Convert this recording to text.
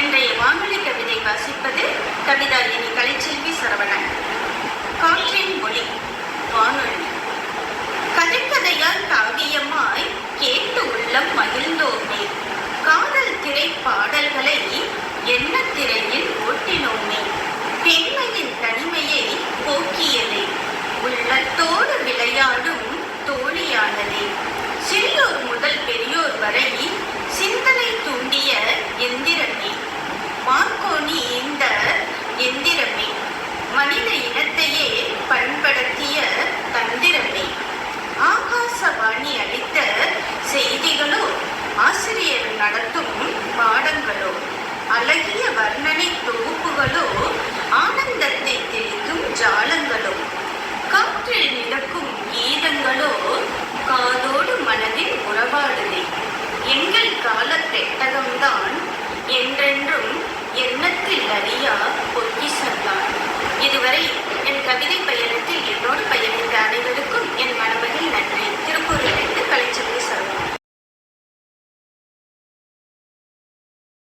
இன்றைய வானொலி கவிதை வாசிப்பது கவிதாயினி கலைச்செல்வி சரவணன். காற்றின் மொழி வானொலி. கதைக்கதையால் காவியமாய் கேட்டு உள்ளம் மகிழ்ந்தோமே. காதல் திரை பாடல்களை எண்ண திரையில் ஓட்டினோமே. பெண்மையின் தனிமையை போக்கியதே. உள்ளத்தோடு விளையாடும் தோழியானதே. சிறியோர் முதல் பெரிய இனத்தையே பண்படுத்திய தந்திரமே. ஆகாசவாணி அளித்த செய்திகளோ ஆசிரியர் நடத்தும் பாடங்களோ அழகிய வர்ணனை தொகுப்புகளோ ஆனந்தத்தை தெளிக்கும் ஜாலங்களோ காற்றில் நிலக்கும் கீதங்களோ காதோடு மனதில் உறவாடுதே. எங்கள் கால பெட்டகம்தான் என்றென்றும் எண்ணத்தில் அறியா பொக்கிசந்தான். இதுவரை கவிதை பயணத்தில் என்னோடு பயணித்தார்